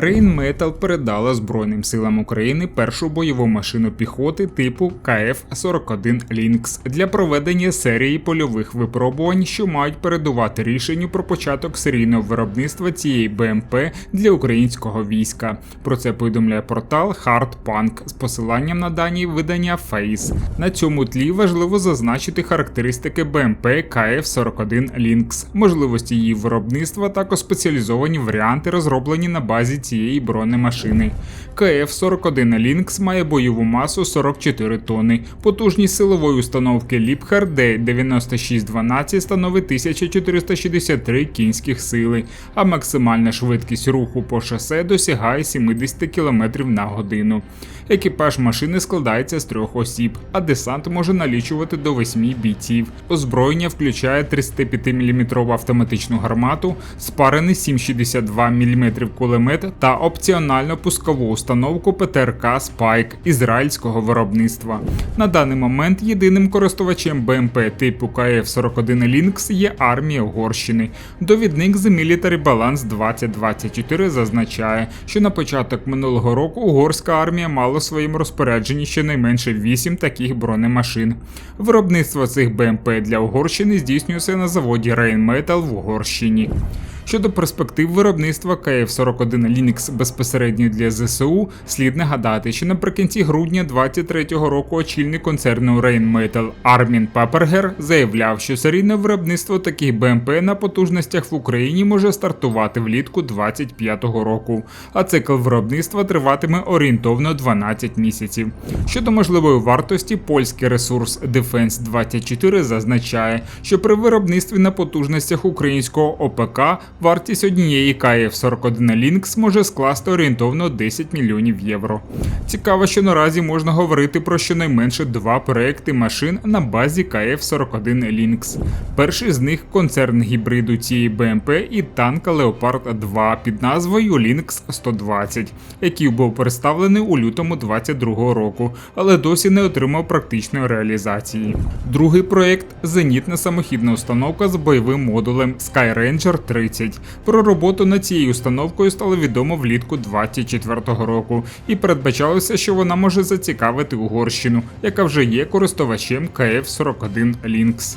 Rheinmetall передала Збройним силам України першу бойову машину піхоти типу КФ-41 Lynx для проведення серії польових випробувань, що мають передувати рішенню про початок серійного виробництва цієї БМП для українського війська. Про це повідомляє портал Hardpunk з посиланням на дані видання Face. На цьому тлі важливо зазначити характеристики БМП КФ-41 Lynx, можливості її виробництва, також спеціалізовані варіанти, розроблені на базі цієї бронемашини. КФ-41 Lynx має бойову масу 44 тонни, потужність силової установки Liebherr D9612 становить 1463 кінських сили, а максимальна швидкість руху по шосе досягає 70 км на годину. Екіпаж машини складається з трьох осіб, а десант може налічувати до 8 бійців. Озброєння включає 35-мм автоматичну гармату, спарений 7,62 мм кулемет та опціональну пускову установку ПТРК Spike ізраїльського виробництва. На даний момент єдиним користувачем БМП типу КФ-41 Lynx є армія Угорщини. Довідник з Military Balance 2024 зазначає, що на початок минулого року угорська армія мала у своєму розпорядженні щонайменше 8 таких бронемашин. Виробництво цих БМП для Угорщини здійснюється на заводі Rheinmetall в Угорщині. Щодо перспектив виробництва КФ-41 Linux безпосередньо для ЗСУ, слід нагадати, що наприкінці грудня 2023 року очільник концерну Rheinmetall Армін Папергер заявляв, що серійне виробництво таких БМП на потужностях в Україні може стартувати влітку 2025 року, а цикл виробництва триватиме орієнтовно 12 місяців. Щодо можливої вартості, польський ресурс Defense 24 зазначає, що при виробництві на потужностях українського ОПК вартість однієї КФ-41 Lynx може скласти орієнтовно 10 мільйонів євро. Цікаво, що наразі можна говорити про щонайменше два проекти машин на базі КФ-41 Lynx. Перший з них концерн гібриду цієї БМП і танка Leopard 2 під назвою Lynx 120, який був представлений у лютому 2022 року, але досі не отримав практичної реалізації. Другий проект зенітна самохідна установка з бойовим модулем Skyranger 30. Про роботу над цією установкою стало відомо влітку 2024 року, і передбачалося, що вона може зацікавити Угорщину, яка вже є користувачем КФ-41 Lynx.